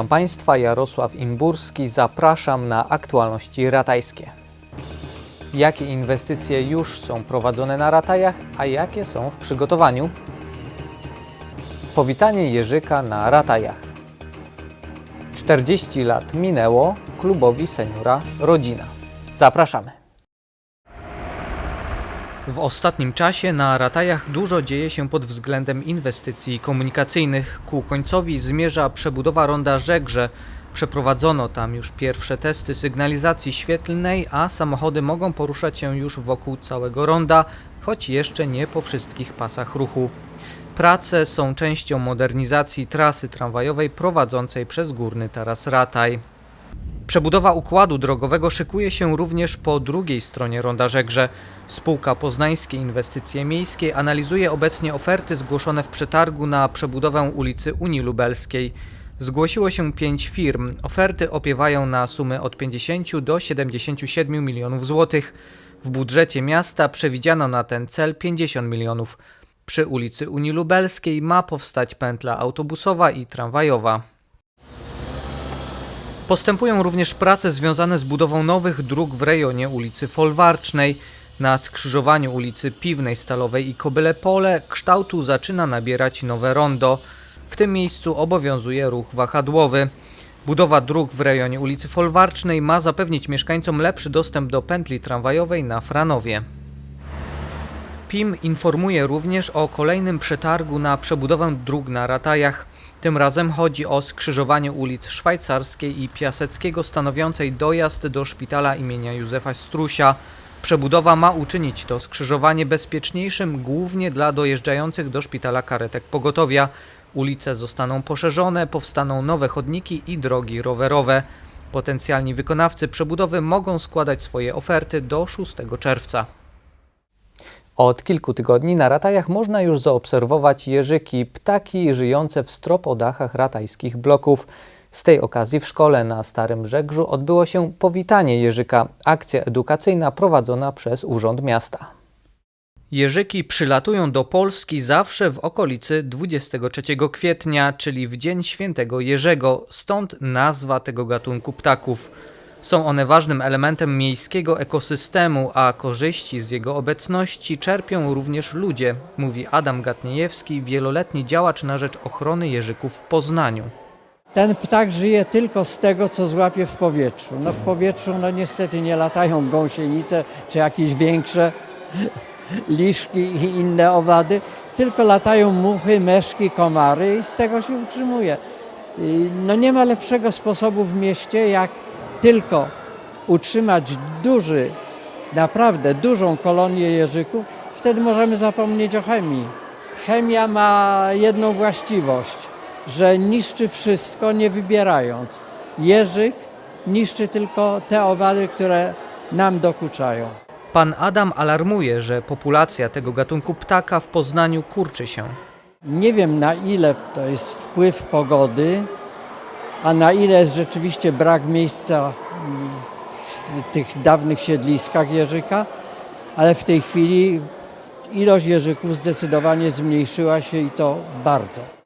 Witam Państwa, Jarosław Imburski, zapraszam na aktualności ratajskie. Jakie inwestycje już są prowadzone na ratajach, a jakie są w przygotowaniu? Powitanie Jerzyka na ratajach. 40 lat minęło klubowi seniora Rodzina. Zapraszamy. W ostatnim czasie na Ratajach dużo dzieje się pod względem inwestycji komunikacyjnych. Ku końcowi zmierza przebudowa ronda Żegrze. Przeprowadzono tam już pierwsze testy sygnalizacji świetlnej, a samochody mogą poruszać się już wokół całego ronda, choć jeszcze nie po wszystkich pasach ruchu. Prace są częścią modernizacji trasy tramwajowej prowadzącej przez górny taras Rataj. Przebudowa układu drogowego szykuje się również po drugiej stronie Ronda Żegrze. Spółka Poznańskie Inwestycje Miejskie analizuje obecnie oferty zgłoszone w przetargu na przebudowę ulicy Unii Lubelskiej. Zgłosiło się pięć firm. Oferty opiewają na sumy od 50 do 77 milionów złotych. W budżecie miasta przewidziano na ten cel 50 milionów. Przy ulicy Unii Lubelskiej ma powstać pętla autobusowa i tramwajowa. Postępują również prace związane z budową nowych dróg w rejonie ulicy Folwarcznej. Na skrzyżowaniu ulicy Piwnej, Stalowej i Kobyle Pole kształtu zaczyna nabierać nowe rondo. W tym miejscu obowiązuje ruch wahadłowy. Budowa dróg w rejonie ulicy Folwarcznej ma zapewnić mieszkańcom lepszy dostęp do pętli tramwajowej na Franowie. PIM informuje również o kolejnym przetargu na przebudowę dróg na Ratajach. Tym razem chodzi o skrzyżowanie ulic Szwajcarskiej i Piaseckiego stanowiącej dojazd do szpitala imienia Józefa Strusia. Przebudowa ma uczynić to skrzyżowanie bezpieczniejszym głównie dla dojeżdżających do szpitala karetek pogotowia. Ulice zostaną poszerzone, powstaną nowe chodniki i drogi rowerowe. Potencjalni wykonawcy przebudowy mogą składać swoje oferty do 6 czerwca. Od kilku tygodni na ratajach można już zaobserwować jeżyki, ptaki żyjące w stropodachach ratajskich bloków. Z tej okazji w szkole na Starym Żegrzu odbyło się powitanie jeżyka, akcja edukacyjna prowadzona przez Urząd Miasta. Jeżyki przylatują do Polski zawsze w okolicy 23 kwietnia, czyli w dzień świętego Jerzego, stąd nazwa tego gatunku ptaków. Są one ważnym elementem miejskiego ekosystemu, a korzyści z jego obecności czerpią również ludzie, mówi Adam Gatniejewski, wieloletni działacz na rzecz ochrony jeżyków w Poznaniu. Ten ptak żyje tylko z tego, co złapie w powietrzu. No w powietrzu no niestety nie latają gąsienice czy jakieś większe liszki i inne owady, tylko latają muchy, meszki, komary i z tego się utrzymuje. No nie ma lepszego sposobu w mieście, jak tylko utrzymać duży, naprawdę dużą kolonię jeżyków, wtedy możemy zapomnieć o chemii. Chemia ma jedną właściwość, że niszczy wszystko, nie wybierając. Jeżyk niszczy tylko te owady, które nam dokuczają. Pan Adam alarmuje, że populacja tego gatunku ptaka w Poznaniu kurczy się. Nie wiem na ile to jest wpływ pogody, a na ile jest rzeczywiście brak miejsca w tych dawnych siedliskach jeżyka, ale w tej chwili ilość jeżyków zdecydowanie zmniejszyła się i to bardzo.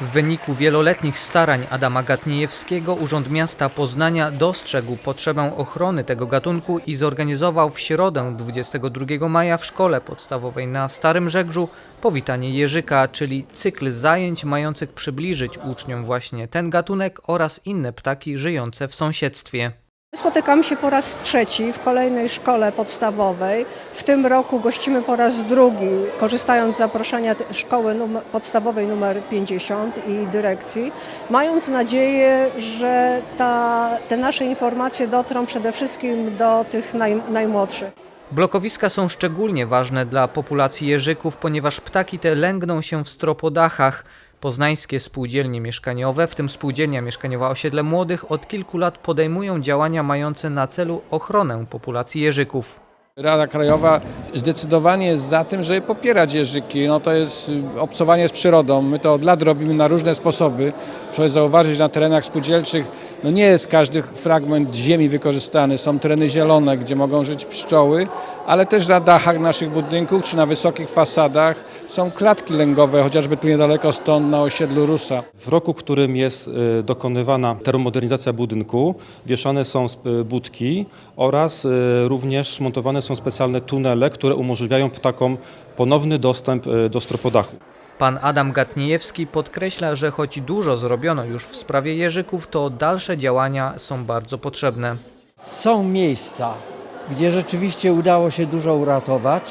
W wyniku wieloletnich starań Adama Gatniejewskiego Urząd Miasta Poznania dostrzegł potrzebę ochrony tego gatunku i zorganizował w środę 22 maja w szkole podstawowej na Starym Żegrzu powitanie jeżyka, czyli cykl zajęć mających przybliżyć uczniom właśnie ten gatunek oraz inne ptaki żyjące w sąsiedztwie. Spotykamy się po raz trzeci w kolejnej szkole podstawowej. W tym roku gościmy po raz drugi, korzystając z zaproszenia szkoły numer, podstawowej numer 50 i dyrekcji, mając nadzieję, że ta, te nasze informacje dotrą przede wszystkim do tych naj, najmłodszych. Blokowiska są szczególnie ważne dla populacji jeżyków, ponieważ ptaki te lęgną się w stropodachach. Poznańskie spółdzielnie mieszkaniowe, w tym spółdzielnia mieszkaniowa Osiedle Młodych, od kilku lat podejmują działania mające na celu ochronę populacji jeżyków. Rada Krajowa zdecydowanie jest za tym, żeby popierać jeżyki. No to jest y, obcowanie z przyrodą. My to od lat robimy na różne sposoby. Proszę zauważyć, na terenach spółdzielczych no nie jest każdy fragment ziemi wykorzystany. Są tereny zielone, gdzie mogą żyć pszczoły, ale też na dachach naszych budynków czy na wysokich fasadach są klatki lęgowe, chociażby tu niedaleko stąd na osiedlu Rusa. W roku, w którym jest y, dokonywana termomodernizacja budynku, wieszane są budki oraz y, również montowane są specjalne tunele, które umożliwiają ptakom ponowny dostęp y, do stropodachu. Pan Adam Gatniejewski podkreśla, że choć dużo zrobiono już w sprawie jeżyków, to dalsze działania są bardzo potrzebne. Są miejsca, gdzie rzeczywiście udało się dużo uratować,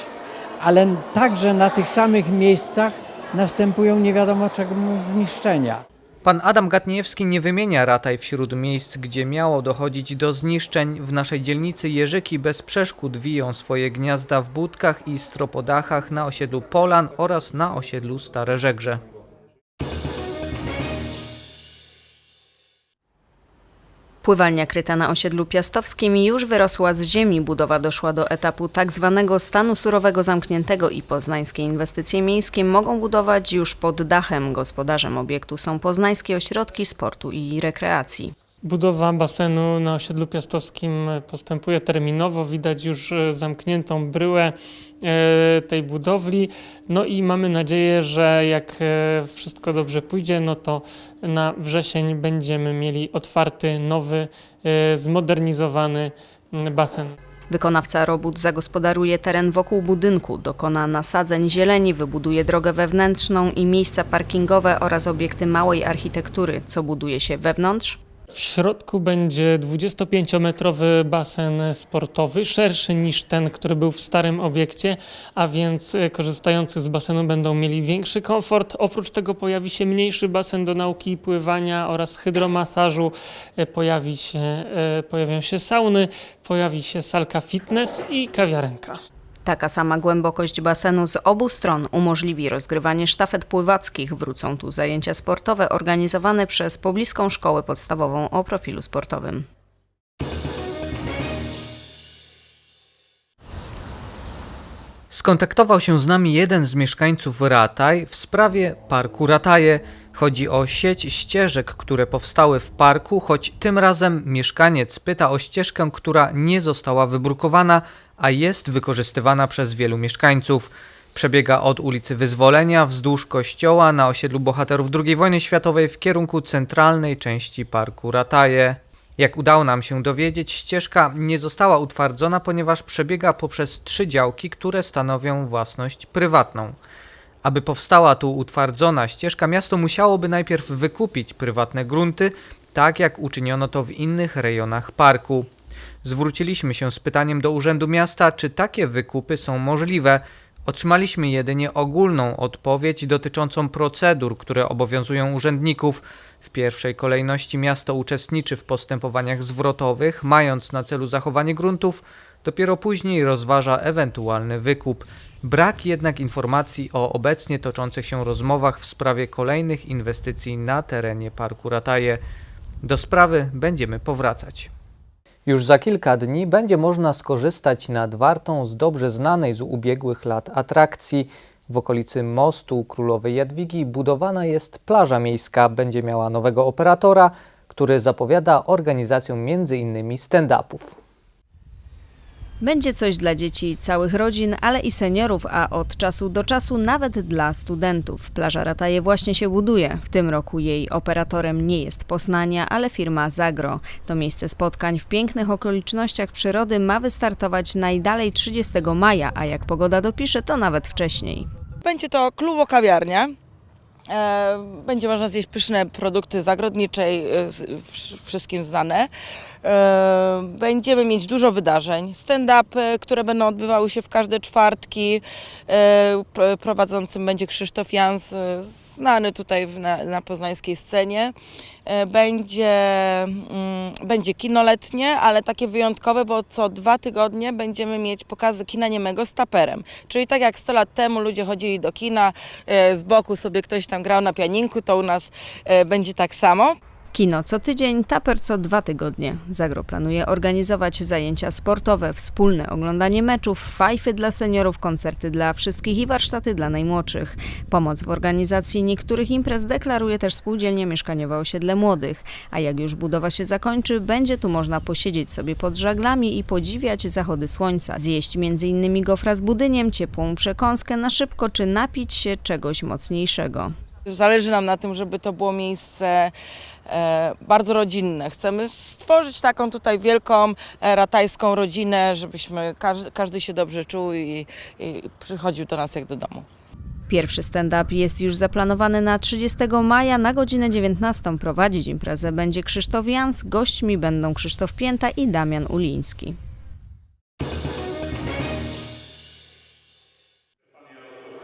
ale także na tych samych miejscach następują nie wiadomo czego zniszczenia. Pan Adam Gatniejewski nie wymienia rataj wśród miejsc, gdzie miało dochodzić do zniszczeń. W naszej dzielnicy jeżyki bez przeszkód wiją swoje gniazda w budkach i stropodachach na osiedlu Polan oraz na osiedlu Stare Żegrze. Pływalnia kryta na osiedlu piastowskim już wyrosła z ziemi. Budowa doszła do etapu tak zwanego stanu surowego zamkniętego i poznańskie inwestycje miejskie mogą budować już pod dachem. Gospodarzem obiektu są poznańskie ośrodki sportu i rekreacji. Budowa basenu na osiedlu piastowskim postępuje terminowo. Widać już e, zamkniętą bryłę e, tej budowli. No i mamy nadzieję, że jak e, wszystko dobrze pójdzie, no to na wrzesień będziemy mieli otwarty, nowy, zmodernizowany basen. Wykonawca robót zagospodaruje teren wokół budynku, dokona nasadzeń zieleni, wybuduje drogę wewnętrzną i miejsca parkingowe oraz obiekty małej architektury. Co buduje się wewnątrz? W środku będzie 25-metrowy basen sportowy, szerszy niż ten, który był w starym obiekcie, a więc e, korzystający z basenu będą mieli większy komfort. Oprócz tego pojawi się mniejszy basen do nauki pływania oraz hydromasażu. E, Pojawi się, e, pojawią się sauny, pojawi się salka fitness i kawiarenka. Taka sama głębokość basenu z obu stron umożliwi rozgrywanie sztafet pływackich. Wrócą tu zajęcia sportowe organizowane przez pobliską szkołę podstawową o profilu sportowym. Skontaktował się z nami jeden z mieszkańców Rataj w sprawie parku Rataje. Chodzi o sieć ścieżek, które powstały w parku, choć tym razem mieszkaniec pyta o ścieżkę, która nie została wybrukowana, a jest wykorzystywana przez wielu mieszkańców. Przebiega od ulicy Wyzwolenia wzdłuż kościoła na osiedlu bohaterów II wojny światowej w kierunku centralnej części parku Rataje. Jak udało nam się dowiedzieć, ścieżka nie została utwardzona, ponieważ przebiega poprzez trzy działki, które stanowią własność prywatną. Aby powstała tu utwardzona ścieżka, miasto musiałoby najpierw wykupić prywatne grunty, tak jak uczyniono to w innych rejonach parku. Zwróciliśmy się z pytaniem do Urzędu Miasta, czy takie wykupy są możliwe. Otrzymaliśmy jedynie ogólną odpowiedź dotyczącą procedur, które obowiązują urzędników. W pierwszej kolejności miasto uczestniczy w postępowaniach zwrotowych, mając na celu zachowanie gruntów, dopiero później rozważa ewentualny wykup. Brak jednak informacji o obecnie toczących się rozmowach w sprawie kolejnych inwestycji na terenie Parku Rataje. Do sprawy będziemy powracać. Już za kilka dni będzie można skorzystać nad wartą z dobrze znanej z ubiegłych lat atrakcji. W okolicy mostu Królowej Jadwigi budowana jest plaża miejska. Będzie miała nowego operatora, który zapowiada organizację m.in. stand-upów. Będzie coś dla dzieci całych rodzin, ale i seniorów, a od czasu do czasu nawet dla studentów. Plaża Rataje właśnie się buduje. W tym roku jej operatorem nie jest Poznania, ale firma Zagro. To miejsce spotkań w pięknych okolicznościach przyrody ma wystartować najdalej 30 maja, a jak pogoda dopisze, to nawet wcześniej. Będzie to klubo-kawiarnia. E, Będzie można zjeść pyszne produkty zagrodniczej, e, wszystkim znane. E, Będziemy mieć dużo wydarzeń, stand-upy, które będą odbywały się w każde czwartki. E, pr- Prowadzącym będzie Krzysztof Jans, e, znany tutaj na, na poznańskiej scenie. Będzie, mm, będzie kino letnie, ale takie wyjątkowe, bo co dwa tygodnie będziemy mieć pokazy kina niemego z taperem. Czyli tak jak 100 lat temu ludzie chodzili do kina, z boku sobie ktoś tam grał na pianinku, to u nas będzie tak samo. Kino co tydzień, taper co dwa tygodnie. Zagro planuje organizować zajęcia sportowe, wspólne oglądanie meczów, fajfy dla seniorów, koncerty dla wszystkich i warsztaty dla najmłodszych. Pomoc w organizacji niektórych imprez deklaruje też spółdzielnia mieszkaniowa Osiedle Młodych. A jak już budowa się zakończy, będzie tu można posiedzieć sobie pod żaglami i podziwiać zachody słońca. Zjeść m.in. gofra z budyniem, ciepłą przekąskę na szybko czy napić się czegoś mocniejszego. Zależy nam na tym, żeby to było miejsce bardzo rodzinne. Chcemy stworzyć taką tutaj wielką e, ratajską rodzinę, żebyśmy każdy, każdy się dobrze czuł i, i przychodził do nas jak do domu. Pierwszy stand-up jest już zaplanowany na 30 maja na godzinę 19. Prowadzić imprezę będzie Krzysztof Jans, gośćmi będą Krzysztof Pięta i Damian Uliński.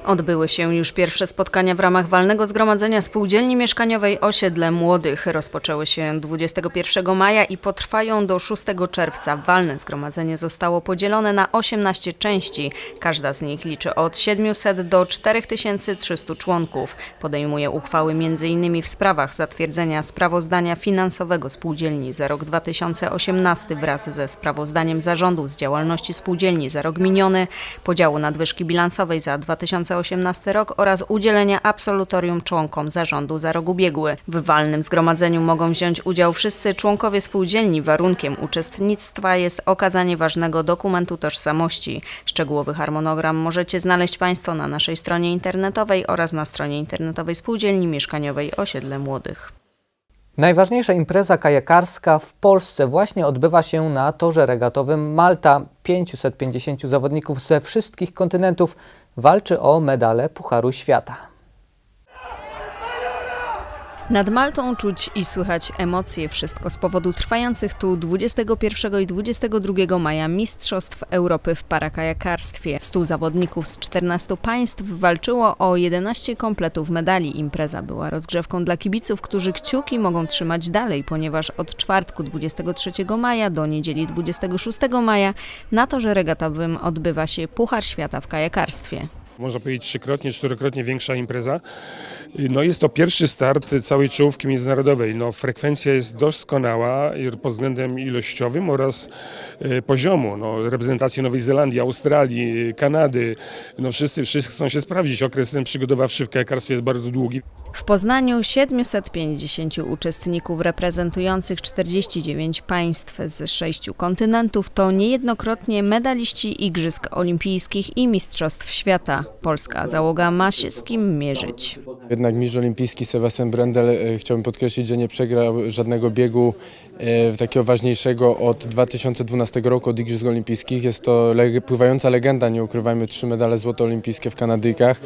Odbyły się już pierwsze spotkania w ramach walnego zgromadzenia spółdzielni mieszkaniowej Osiedle Młodych. Rozpoczęły się 21 maja i potrwają do 6 czerwca. Walne zgromadzenie zostało podzielone na 18 części. Każda z nich liczy od 700 do 4300 członków. Podejmuje uchwały m.in. w sprawach zatwierdzenia sprawozdania finansowego spółdzielni za rok 2018 wraz ze sprawozdaniem zarządu z działalności spółdzielni za rok miniony, podziału nadwyżki bilansowej za 2018 rok oraz udzielenia absolutorium członkom zarządu za rok ubiegły. W walnym zgromadzeniu mogą wziąć udział wszyscy członkowie spółdzielni. Warunkiem uczestnictwa jest okazanie ważnego dokumentu tożsamości. Szczegółowy harmonogram możecie znaleźć Państwo na naszej stronie internetowej oraz na stronie internetowej Spółdzielni Mieszkaniowej Osiedle Młodych. Najważniejsza impreza kajakarska w Polsce właśnie odbywa się na torze regatowym Malta. 550 zawodników ze wszystkich kontynentów walczy o medale Pucharu Świata. Nad Maltą czuć i słychać emocje, wszystko z powodu trwających tu 21 i 22 maja Mistrzostw Europy w parakajakarstwie. 100 zawodników z 14 państw walczyło o 11 kompletów medali. Impreza była rozgrzewką dla kibiców, którzy kciuki mogą trzymać dalej, ponieważ od czwartku 23 maja do niedzieli 26 maja na torze regatowym odbywa się Puchar Świata w kajakarstwie. Można powiedzieć trzykrotnie, czterokrotnie większa impreza. No jest to pierwszy start całej czołówki międzynarodowej. No, frekwencja jest doskonała pod względem ilościowym oraz e, poziomu. No, reprezentacje Nowej Zelandii, Australii, Kanady, no wszyscy, wszyscy chcą się sprawdzić. Okres ten przygotowawczy w kajakarstwie jest bardzo długi. W Poznaniu 750 uczestników reprezentujących 49 państw z sześciu kontynentów to niejednokrotnie medaliści Igrzysk Olimpijskich i Mistrzostw Świata. Polska załoga ma się z kim mierzyć. Jednak mistrz olimpijski Sebastian Brendel e, chciałbym podkreślić, że nie przegrał żadnego biegu e, takiego ważniejszego od 2012 roku od Igrzysk Olimpijskich. Jest to pływająca legenda, nie ukrywajmy, trzy medale złote olimpijskie w Kanadykach.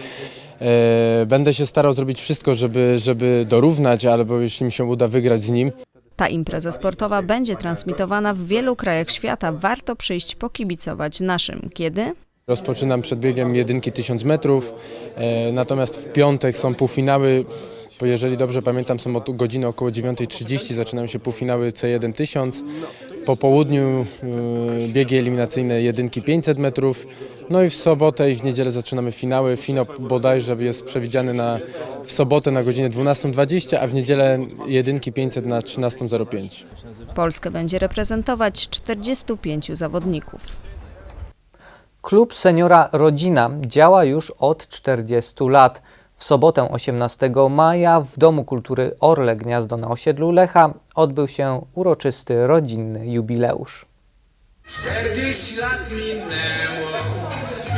E, Będę się starał zrobić wszystko, żeby, żeby dorównać, albo jeśli mi się uda wygrać z nim. Ta impreza sportowa będzie transmitowana w wielu krajach świata. Warto przyjść pokibicować naszym. Kiedy? Rozpoczynam przed biegiem jedynki 1000 metrów, e, natomiast w piątek są półfinały. Jeżeli dobrze pamiętam, są od godziny około 9.30 zaczynają się półfinały C1 1000. Po południu e, biegi eliminacyjne jedynki 500 metrów. No i w sobotę i w niedzielę zaczynamy finały. Finał bodajże jest przewidziany na, w sobotę na godzinę 12.20, a w niedzielę jedynki 500 na 13.05. Polskę będzie reprezentować 45 zawodników. Klub Seniora Rodzina działa już od 40 lat. W sobotę 18 maja w Domu Kultury Orle Gniazdo na osiedlu Lecha odbył się uroczysty rodzinny jubileusz. 40 lat minęło,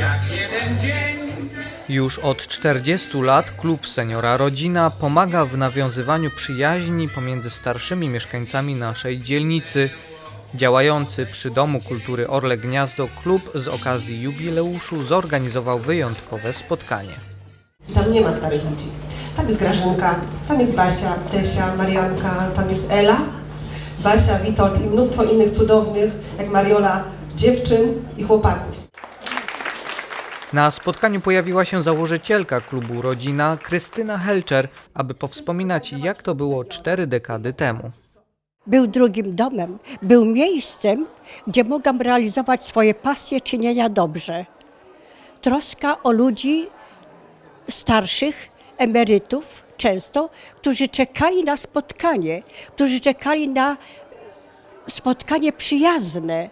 jak jeden dzień. Już od 40 lat klub Seniora Rodzina pomaga w nawiązywaniu przyjaźni pomiędzy starszymi mieszkańcami naszej dzielnicy. Działający przy Domu Kultury Orle Gniazdo klub z okazji jubileuszu zorganizował wyjątkowe spotkanie. Tam nie ma starych ludzi. Tam jest Grażynka, tam jest Basia, Tesia, Marianka, tam jest Ela, Basia, Witold i mnóstwo innych cudownych, jak Mariola, dziewczyn i chłopaków. Na spotkaniu pojawiła się założycielka klubu Rodzina Krystyna Helczer, aby powspominać jak to było cztery dekady temu. Był drugim domem, był miejscem, gdzie mogłam realizować swoje pasje czynienia dobrze. Troska o ludzi starszych, emerytów często, którzy czekali na spotkanie, którzy czekali na spotkanie przyjazne.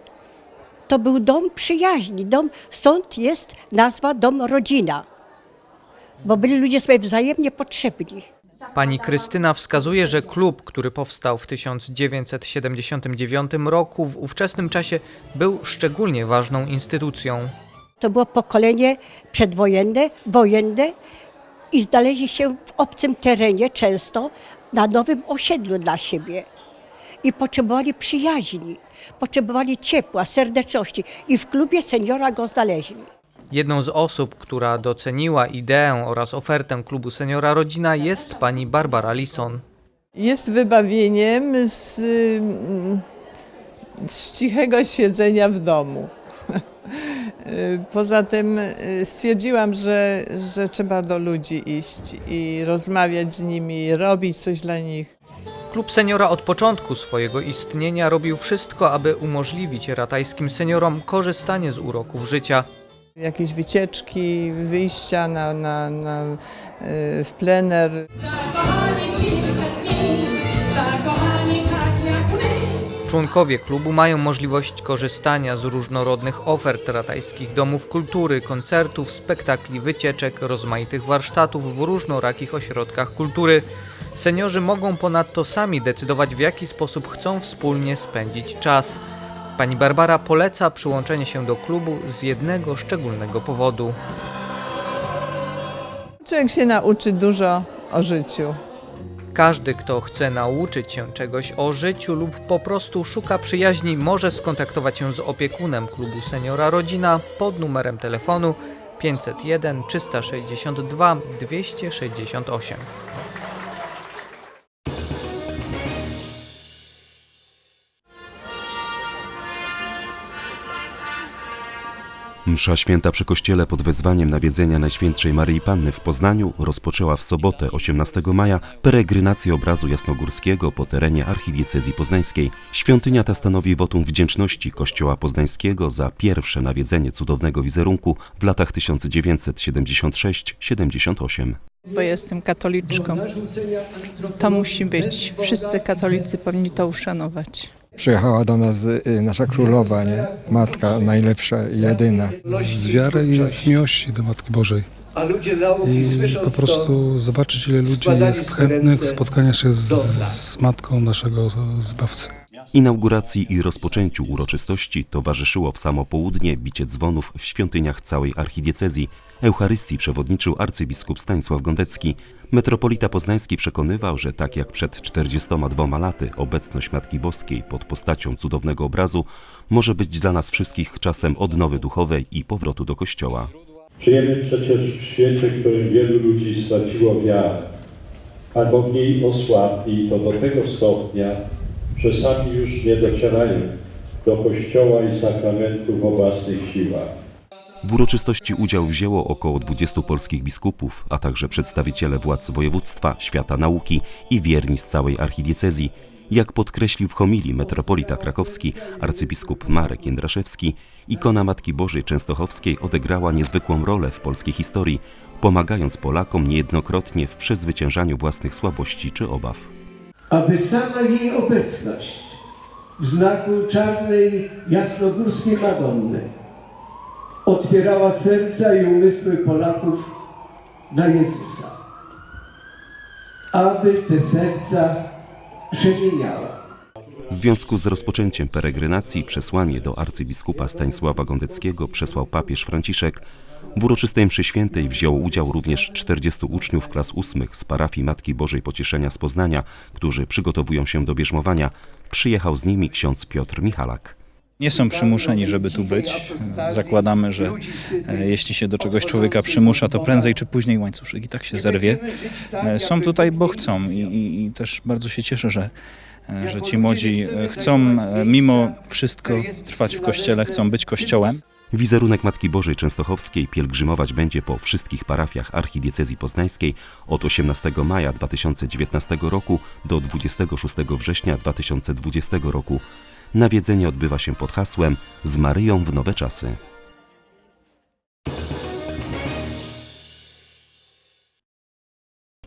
To był dom przyjaźni, dom, stąd jest nazwa dom rodzina, bo byli ludzie sobie wzajemnie potrzebni. Pani Krystyna wskazuje, że klub, który powstał w 1979 roku, w ówczesnym czasie był szczególnie ważną instytucją. To było pokolenie przedwojenne, wojenne i znaleźli się w obcym terenie często na nowym osiedlu dla siebie. I potrzebowali przyjaźni, potrzebowali ciepła, serdeczności i w klubie seniora go znaleźli. Jedną z osób, która doceniła ideę oraz ofertę klubu Seniora Rodzina jest pani Barbara Lison. Jest wybawieniem z, z cichego siedzenia w domu. Poza tym y, stwierdziłam, że, że trzeba do ludzi iść i rozmawiać z nimi, robić coś dla nich. Klub Seniora od początku swojego istnienia robił wszystko, aby umożliwić ratajskim seniorom korzystanie z uroków życia. Jakieś wycieczki, wyjścia na, na, na, y, w plener. Członkowie klubu mają możliwość korzystania z różnorodnych ofert ratajskich domów kultury, koncertów, spektakli, wycieczek, rozmaitych warsztatów w różnorakich ośrodkach kultury. Seniorzy mogą ponadto sami decydować, w jaki sposób chcą wspólnie spędzić czas. Pani Barbara poleca przyłączenie się do klubu z jednego szczególnego powodu. Człowiek się nauczy dużo o życiu. Każdy, kto chce nauczyć się czegoś o życiu lub po prostu szuka przyjaźni, może skontaktować się z opiekunem klubu Seniora Rodzina pod numerem telefonu 501 362 268. Msza święta przy kościele pod wezwaniem nawiedzenia Najświętszej Maryi Panny w Poznaniu rozpoczęła w sobotę 18 maja peregrinację obrazu jasnogórskiego po terenie archidiecezji poznańskiej. Świątynia ta stanowi wotum wdzięczności Kościoła Poznańskiego za pierwsze nawiedzenie cudownego wizerunku w latach 1976-78. Bo jestem katoliczką. To musi być. Wszyscy katolicy powinni to uszanować. Przyjechała do nas y, nasza królowa, nie? Matka najlepsza jedyna. Z wiary i z miłości do Matki Bożej. I po prostu zobaczyć, ile ludzi jest chętnych spotkania się z, z Matką naszego Zbawcy. Inauguracji i rozpoczęciu uroczystości towarzyszyło w samo południe bicie dzwonów w świątyniach całej archidiecezji. Eucharystii przewodniczył arcybiskup Stanisław Gondecki. Metropolita Poznański przekonywał, że tak jak przed 42 laty obecność Matki Boskiej pod postacią cudownego obrazu może być dla nas wszystkich czasem odnowy duchowej i powrotu do Kościoła. Żyjemy przecież w świecie, w którym wielu ludzi straciło wiarę, albo w niej osłabli to do tego stopnia, że sami już nie docierają do Kościoła i sakramentów o własnych siłach. W uroczystości udział wzięło około 20 polskich biskupów, a także przedstawiciele władz województwa, świata nauki i wierni z całej archidiecezji. Jak podkreślił w homilii metropolita krakowski arcybiskup Marek Jędraszewski, ikona Matki Bożej Częstochowskiej odegrała niezwykłą rolę w polskiej historii, pomagając Polakom niejednokrotnie w przezwyciężaniu własnych słabości czy obaw. Aby sama jej obecność w znaku czarnej jasnogórskiej Madonny otwierała serca i umysły Polaków na Jezusa. Aby te serca przemieniała. W związku z rozpoczęciem peregrynacji przesłanie do arcybiskupa Stanisława Gondeckiego przesłał papież Franciszek. W uroczystej mszy świętej wzięło udział również 40 uczniów klas ósmych z parafii Matki Bożej Pocieszenia z Poznania, którzy przygotowują się do bierzmowania. Przyjechał z nimi ksiądz Piotr Michalak. Nie są przymuszeni, żeby tu być. Zakładamy, że e, jeśli się do czegoś człowieka przymusza, to prędzej czy później łańcuszek i tak się zerwie. E, Są tutaj, bo chcą i, i, i też bardzo się cieszę, że, e, że ci młodzi chcą mimo wszystko trwać w kościele, chcą być kościołem. Wizerunek Matki Bożej Częstochowskiej pielgrzymować będzie po wszystkich parafiach archidiecezji poznańskiej od 18 maja 2019 roku do 26 września 2020 roku. Nawiedzenie odbywa się pod hasłem Z Maryją w nowe czasy.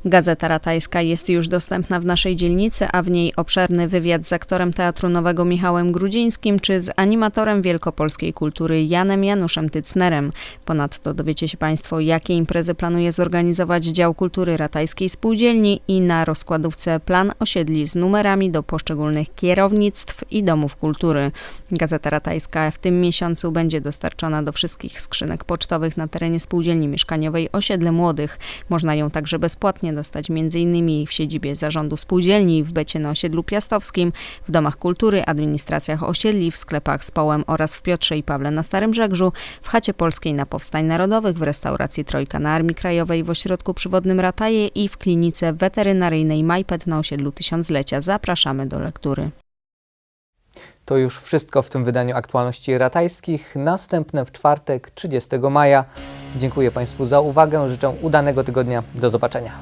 Gazeta Ratajska jest już dostępna w naszej dzielnicy, a w niej obszerny wywiad z aktorem Teatru Nowego Michałem Grudzińskim czy z animatorem wielkopolskiej kultury Janem Januszem Tycnerem. Ponadto dowiecie się Państwo, jakie imprezy planuje zorganizować Dział Kultury Ratajskiej Spółdzielni i na rozkładówce plan osiedli z numerami do poszczególnych kierownictw i domów kultury. Gazeta Ratajska w tym miesiącu będzie dostarczona do wszystkich skrzynek pocztowych na terenie spółdzielni mieszkaniowej Osiedle Młodych. Można ją także bezpłatnie dostać m.in. w siedzibie zarządu spółdzielni, w becie na osiedlu piastowskim, w domach kultury, administracjach osiedli, w sklepach z Połem oraz w Piotrze i Pawle na Starym Żegrzu, w Chacie Polskiej na Powstań Narodowych, w restauracji Trojka na Armii Krajowej w ośrodku przywodnym Rataje i w klinice weterynaryjnej Majpet na osiedlu Tysiąclecia. Zapraszamy do lektury. To już wszystko w tym wydaniu aktualności ratajskich. Następne w czwartek, 30 maja. Dziękuję Państwu za uwagę. Życzę udanego tygodnia. Do zobaczenia.